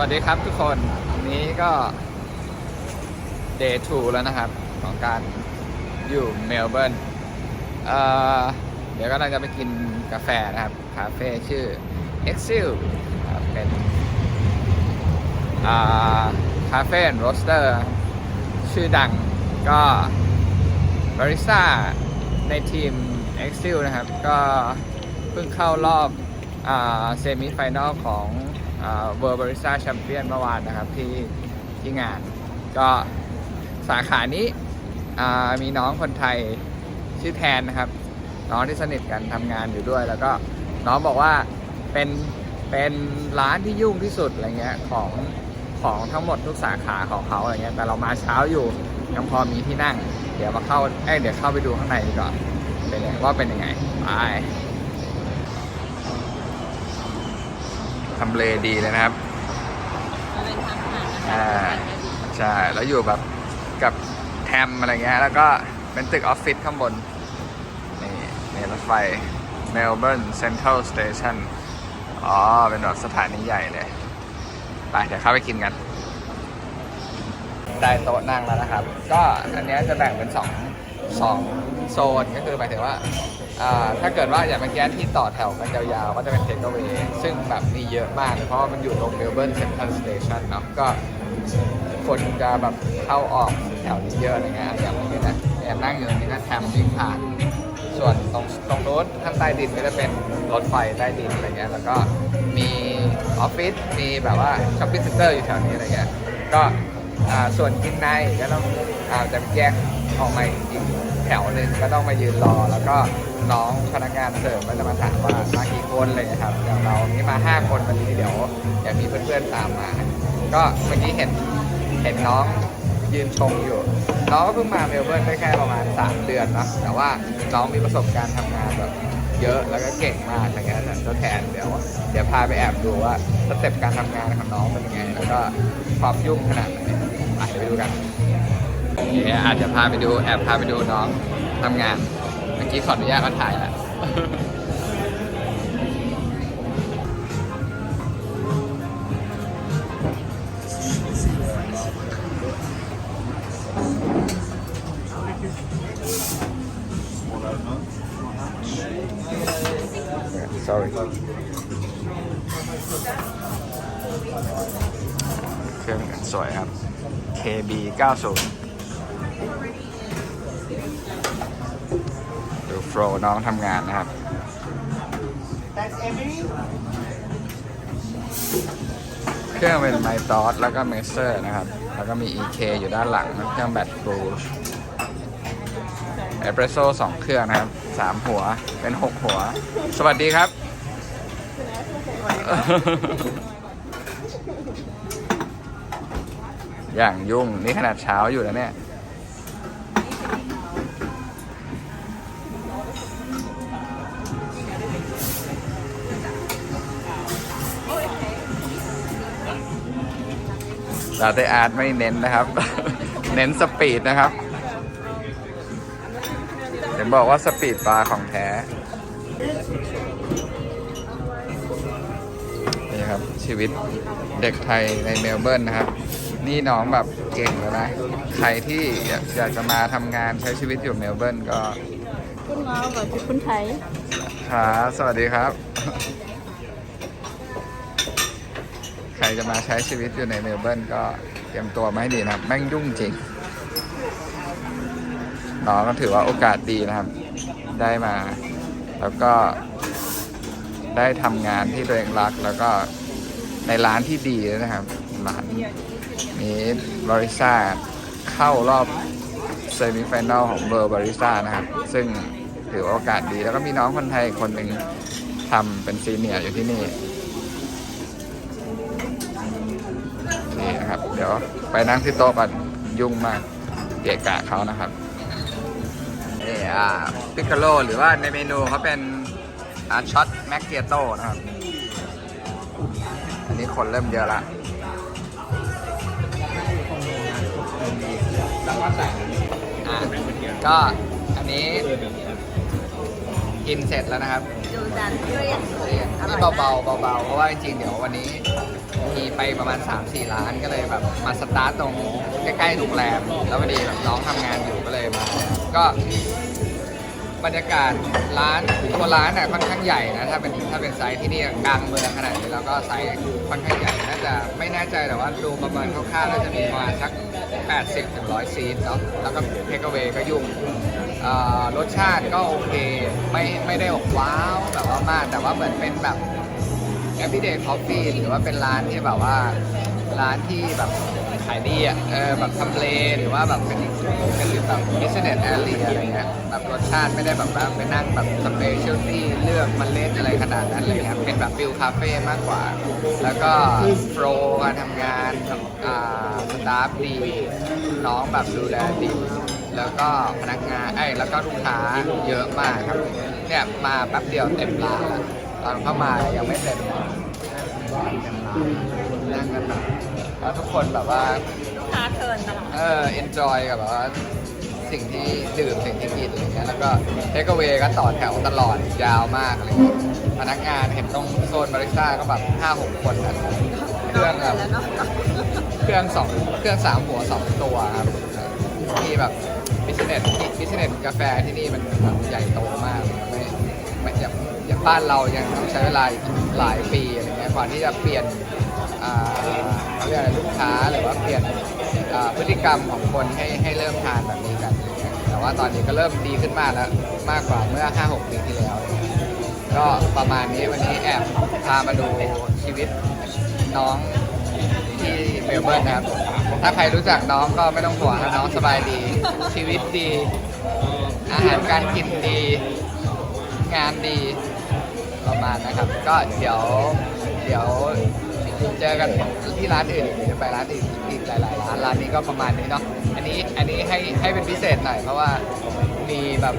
วัสดีครับทุกคนวันนี้ก็ day 2แล้วนะครับ ของการอยู่เมลเบิร์นเเดี๋ยวก็เราจะไปกินกาแฟนะครับ คาเฟ่ชื่อ Exil เป็นาคาเฟ่โรสเตอร์ชื่อดังก็บริซ่าในทีม Exil นะครับ ก็เพิ่งเข้ารอบเซมิไฟแนลของ เวอร์บริซ่าแชมเปี้ยนเมื่อวานนะครับที่ที่งาน ก็สาขานี้มีน้องคนไทยชื่อแทนนะครับ น้องที่สนิทกันทำงานอยู่ด้วย แล้วก็น้องบอกว่าเป็นเป็นร้านที่ยุ่งที่สุดอะไรเงี้ยของของทั้งหมดทุกสาขาของเขาอะไรเงี้ยแต่เรามาเช้าอยู่ยังพอมีที่นั่ง เดี๋ยวมาเข้าเอ้เดี๋ยวเข้าไปดูข้างในดีกว่อนเป็นไงว่าเป็นยังไงไป ทำเลดีเลยนะครับเป็นทางผ่านนะคะอ่าใช่ แล้วอยู่แบบกับแทมอะไรเงี้ยแล้วก็เป็นตึกออฟฟิศข้างบน นี่นี่รถไฟเมลเบิร์นเซ็นทรัลสเตชันอ๋อ เป็นแบบสถานีใหญ่เลย ไป เดี๋ยวเข้าไปกินกัน ได้โต๊ะนั่งแล้วนะครับ ก็อันเนี้ยจะแบ่งเป็นสองสองโซนก็คือหมายถึงว่าอ่า ถ้าเกิดว่าอย่างเมื่อกี้ที่ต่อแถวกันยาวๆ ก็จะเป็นเทคเวซึ่งแบบมีเยอะมากเพราะว่ามันอยู่ตรงเมลเบิร์นเซ็นทรัลสเตชันเนาะก็คนจะแบบเข้าออกแถวนี้เยอะอะไรเงี้ยอย่างเมื่อกี้นะแอบนั่งอยู่ตรงนี้ก็แทมวิ่งผ่าน ส่วนตรงตรงนู้นข้างใต้ดินก็จะเป็นรถไฟใต้ดินอะไรเงี้ยแล้วก็มีออฟฟิศมีแบบว่าช้อปปิ้งเซ็นเตอร์อยู่แถวนี้อะไรเงี้ยก็ส่วนกินในก็ต้องอาจะแยกออกมาอีกแถวหนึ่งก็ต้องมายืนรอแล้วก็ น้องพนักงานเสิร์ฟก็จะมาถามว่ามากี่คนอะไรเงี้ยครับอย่างเรานี่มาห้าคนวันนี้เดี๋ยวจะมีเพื่อนๆตามมา ก็เมื่อกี้เห็นเห็นน้องยืนชมอยู่ น้องก็เพิ่งมาเมลเบิร์นได้แค่ประมาณ 3 เดือนเนะแต่ว่าน้องมีประสบการณ์ทำงานแบบเยอะแล้วก็เก่งมากอะไรเงี้ยแต่ตัวแทนเดี๋ยวเดี๋ยวพาไปแอบดูว่าสเต็ปการทำงานของน้องเป็นยังไง แล้วก็ความยุ่งขนาดไหนอะเดี๋ยวไปดูกัน เดี๋ยวอาจจะพาไปดูแอบพาไปดูน้องทำงาน มื่อกี้ขออนุญาตเขาถ่ายแล้ว sorry เครื่องสวยครับ KB 90 ดูโฟล์น้องทำงานนะครับ เครื่องเป็นไมตอสแล้วก็เมเซอร์นะครับ แล้วก็มี EK อยู่ด้านหลังนะเครื่องแบตบลูเอสเปรสโซ่สองเครื่องนะครับสามหัวเป็นหกหัว สวัสดีครับอย่างยุ่ง นี่ขนาดเช้าอยู่แล้วเนี่ย ลาเต้อาร์ตไม่เน้นนะครับ เน้นสปีดนะครับเห็นบอกว่าสปีดบาร์ของแท้ นี่ครับ ชีวิตเด็กไทยในเมลเบิร์นนะครับ นี่น้องแบบเก่งแล้วนะ ใครที่อยากอยากจะมาทำงานใช้ชีวิตอยู่เมลเบิร์นก็คุณงอกับคุณไทยครับสวัสดีครับ ใค รจะมาใช้ชีวิตอยู่ในเมลเบิร์นก็เตรียมตัวมาให้ดีนะครับ แม่งยุ่งจริงน้องก็ถือว่าโอกาสดีนะครับ ได้มา แล้วก็ได้ทำงานที่ตัวเองรัก แล้วก็ในร้านที่ดีนะครับ ร้านนี้บริซ่าเข้ารอบเซมิไฟแนลของเบอร์บริซ่านะครับ ซึ่งถือโอกาสดี แล้วก็มีน้องคนไทยคนหนึ่งทำเป็นซีเนียร์อยู่ที่นี่ นี่นะครับ เดี๋ยวไปนั่งที่โต๊ะกันยุ่งมากเกะกะเขานะครับนี่อ่าพิคาโลหรือว่าในเมนูเขาเป็นอ่าช็อตแมกเกียโต้นะครับ อันนี้คนเริ่มเยอะละก็อันนี้ กินเสร็จแล้วนะครับดูดันเรียนนี่เบาๆเบาๆเพราะว่าจริงๆเดี๋ยววันนี้มีไปประมาณ 3-4 ร้านก็เลยแบบมาสตาร์ทตรงใกล้ๆโรงแรมแล้วพอดีแบบน้องทำงานอยู่ก็เลยมาก็บรรยากาศร้านตัวร้านน่ะค่อนข้างใหญ่นะถ้าเป็นถ้าเป็นไซส์ที่นี่กลางเมืองขนาดนี้แล้วก็ไซส์ค่อนข้างใหญ่น่าจะไม่แน่ใจแต่ว่าดูประมาณคร่าวๆน่าจะมีประมาณสัก 80ถึง100 ซีนเนาะแล้วก็เทคเวก็ยุ่งเอ่อ รสชาติก็โอเค ไม่ไม่ได้อกว้าวแบบว่ามาก แต่ว่าเหมือนเป็นแบบ everyday coffee หรือว่าเป็นร้านที่แบบว่าร้านที่แบบขายดีอะเออแบบทำเลหรือว่าแบบเป็นเป็นแบบ business area อะไรเงี้ยแบบรสชาติไม่ได้แบบว่าไปนั่งแบบ specialty เลือกเมันเล่นอะไรขนาดนั้นอะไรเงี้ยเป็นแบบฟิลคาเฟ่มากกว่า แล้วก็โปรการทำงานอ่าสตาฟดี น้องแบบดูแลดี แล้วก็พนักงานไอ้ยแล้วก็ลูกค้าเยอะมากครับเนี่ยมาแป๊บเดียวเต็มร้านแล้วตอนเข้ามายังไม่เต็มเลยเต็มร้านนั่งกันแบบแล้วทุกคนแบบว่าลูกค้าเทิร์นตลอดเออ enjoy กับแบบว่าสิ่งที่ดื่มสิ่งที่กินอะไรเงี้ยแล้วก็เทคเวก็ต่อแถวตลอดยาวมากอะไรเงี้ยพนักงานเห็นตรงโซนบาริสต้าก็แบบห้าหกคนนะเครื่องแบบแล้วเนาะเครื่องสองเครื่องสามหัวสองตัวครับที่แบบบิ สเนสบิสเนสกาแฟที่นี่มันแบบใหญ่โตมากไม่ไม่อย่างอย่างบ้านเรายังต้องใช้เวลาอีกหลายปีอะไรเงี้ยกว่าที่จะเปลี่ยนอ่าเขาเรียกอะไรลูกค้าหรือว่าเปลี่ยนอ่าพฤติกรรมของคนให้ให้เริ่มทานแบบนี้กัน แต่ว่าตอนนี้ก็เริ่มดีขึ้นมากแล้วมากกว่าเมื่อ 5-6 ปีที่แล้ว ก็ประมาณนี้วันนี้แอบพามาดูชีวิตน้อง ลเบิร์นนะครับ ถ้าใครรู้จักน้องก็ไม่ต้องห่วงนะน้องสบายดี ชีวิตดี อาหารการกินดี งานดีประมาณนะครับ ก็เดี๋ยวเดี๋ยวเจอกันที่ร้านอื่นเดี๋ยวไปร้านอื่นอีกหลายๆร้านร้านนี้ก็ประมาณนี้เนาะอันนี้อันนี้ให้ให้เป็นพิเศษหน่อยเพราะว่ามีแบบ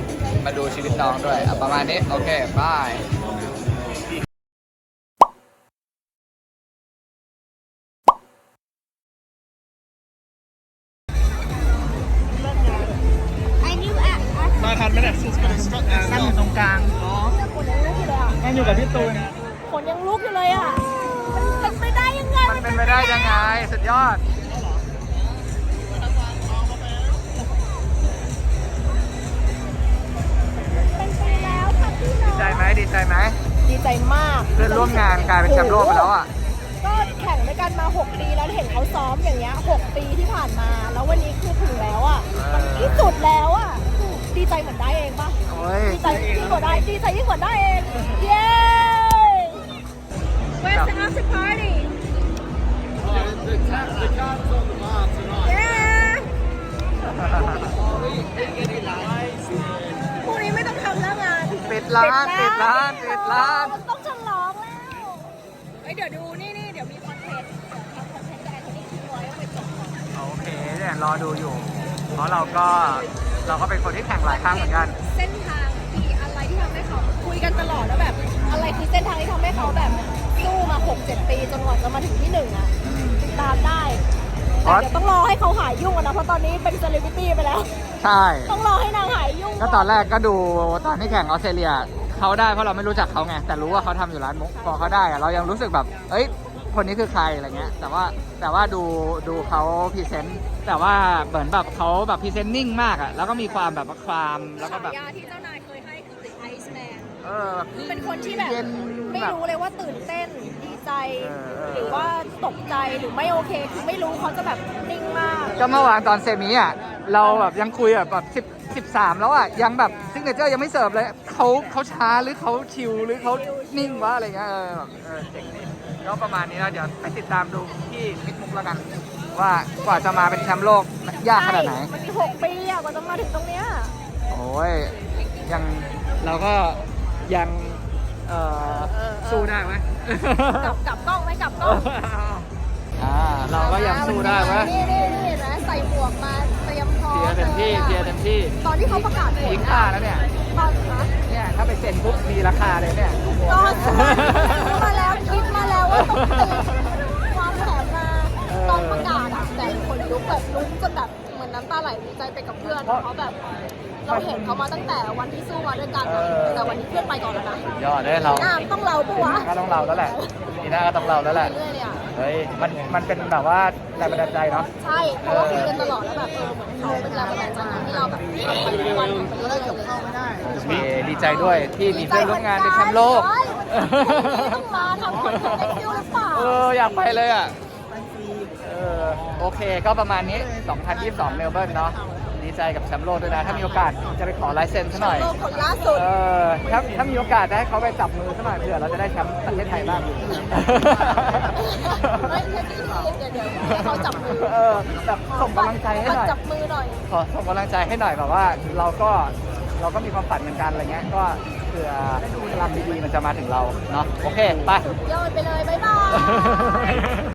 มาดูชีวิตน้องด้วยประมาณนี้โอเคบาย ลุกอยู่เลยอะนั่งอยู่กับพี่ตูนคนยังลุกอยู่เลยอะ มันเป็นไปได้ยังไง มันเป็นไปได้ยังไง สุดยอด เป็นไปแล้วค่ะพี่น้ดีองใจไหมดีใจไหมดีใจมากเพื่อนร่วมงานกลายเป็นแชมป์โลกไปแล้วอะ ก็แข่งด้วยกันมา 6 ปีแล้วเห็นเขาซ้อมอย่างเงี้ย 6 ปีที่ผ่านมา แล้ววันนี้คือถึงแล้วอะ มันที่สุดแล้วอะ ดีใจเหมือนได้เองปะโอ้ยดีใจยิ่งกว่าได้ดีใจยิ่งกว่าได้เอง เย้ Where's the after party? Yeah พรุ่งนี้ไม่ต้องทำแล้วงานปิดร้านปิดร้านปิดร้านมันต้องฉลองแล้วเฮ้ยเดี๋ยวดูนี่นี่เดี๋ยวมีคอนเทนต์เดี๋ยวทำคอนเทนต์อะไรที่นี่ทิ้งไว้ไปจบก่อน โอเคเนี่ยรอดูอยู่ เพราะเราก็ เราก็เป็นคนที่แข่งหลายครั้งเหมือนกัน เส้นทางที่อะไรที่ทำให้เขาคุยกันตลอดแล้วแบบ อะไรคือเส้นทางที่ทำให้เขาแบบสู้มา6-7ปีจนกว่าจะมาถึงที่หนึ่งอะติดตามได้แต่เดี๋ยวต้องรอให้เขาหายยุ่งก่อนนะเพราะตอนนี้เป็นเซเลบริตี้ไปแล้ว ใช่ ต้องรอให้นางหายยุ่งก็ตอนแรกก็ดูตอนที่แข่งออสเตรเลียเขาได้เพราะเราไม่รู้จักเขาไงแต่รู้ว่าเขาทำอยู่ร้านมุกพอเขาได้อะเรายังรู้สึกแบบ เอ้ย คนนี้คือใครอะไรเงี้ย แต่ว่าแต่ว่าดูดูเขาพรีเซนต์แต่ว่าเหมือนแบบเขาแบบพรีเซนต์นิ่งมากอะแล้วก็มีความแบบว่าความแล้วก็แบบฉายาที่เจ้านายเคยให้คือ The Iceman เออแบบเป็นคนที่แบบเย็นไม่แบบ รู้เลยว่าตื่นเต้นดีใจ เออเออ หรือว่าตกใจหรือไม่โอเค คือไม่รู้เขาจะแบบนิ่งมาก ก็เมื่อวานตอนเซมิอะเราแบบยังคุยแบบแบบสิบสิบสามแล้วอะยังแบบซิกเนเจอร์ยังไม่เสิร์ฟเลยเขาเขาช้าหรือเขาชิลหรือเขานิ่งวะอะไรเงี้ยเออแบบเออเจ๋งดี ก็ประมาณนี้แล้วเดี๋ยวไปติดตามดูที่มิดมุกแล้วกัน ว่ากว่าจะมาเป็นแชมป์โลกยากขนาดไหนใช่มันมีหกปีอะกว่าจะมาถึงตรงเนี้ยโอ้ยยังเราก็ยังเอ่อเออสู้ได้ไหม กลับกลับกล้องไหมกลับกล้อง อ่าเราก็ยังสู้ได้ไหมนี่นี่นี่เห็นไหมใส่หมวกมาเตรียมพร้อมเทียร์เต็มที่ลอะเทียร์เต็มที่ตอนที่เขาประกาศผลทิ้งค่าแล้วเนี่ย ตอนนะเนี่ย ถ้าไปเซ็นปุ๊บมีราคาเลยเนี่ย ตอนซื้อมาแล้วคิดมาแล้ วว่าต้องตีความแผนมาเออตอนประกาศอะแต่คนลุกแบบลุกจนแบบเหมือนน้ำตาไหลดีใจไปกับเพื่อนเพราะเขาแบบเราเห็นเขามาตั้งแต่วันที่สู้มาด้วยกันเออแต่วันนี้เพื่อนไปก่อนแล้วนะยอดเลยเราหน้ามันต้องเราปะวะก็ต้องเราแล้วแหละปีหน้าก็ต้องเราแล้วแหละ เรื่อยๆเลยอะเฮ้ย มัน มันเป็นแบบว่าแรงบันดาลใจเนาะ ใช่เพราะว่าคุยกันตลอดแล้วแบบเออเหมือนเขาเป็นแรงบันดาลใจให้เราแบบทำไปทุกวันทำไปเรื่อยๆเลยโอเคดีใจด้วยที่มีเพื่อนร่วมงานเป็นแชมป์โลกเฮ้ยต้อง มาทำคอนเทนต์ในฟิวหรือเปล่าเอออยากไปเลยอะเออโอเคก็ประมาณนี้ 2022 เมลเบิร์นเนาะดีใจกับแชมป์โลกด้วยนะ ถ้ามีโอกาสจะไปขอลายเซ็นซะหน่อย โลกคนล่าสุด เออถ้าถ้ามีโอกาสจะให้เขาไปจับมือซะหน่อยเผื่อเราจะได้แชมป์ประเทศไทยบ้าง ไม่ใช่ที่เดี๋ยวเดี๋ยวให้เขาจับมือเออแบบส่งกำลังใจให้หน่อย จับมือหน่อย ขอส่งกำลังใจให้หน่อยแบบว่า เราก็เราก็มีความฝันเหมือนกันอะไรเงี้ยก็เผื่อพลังดีๆมันจะมาถึงเราเนาะโอเค ไปสุดยอดไปเลย บ๊ายบาย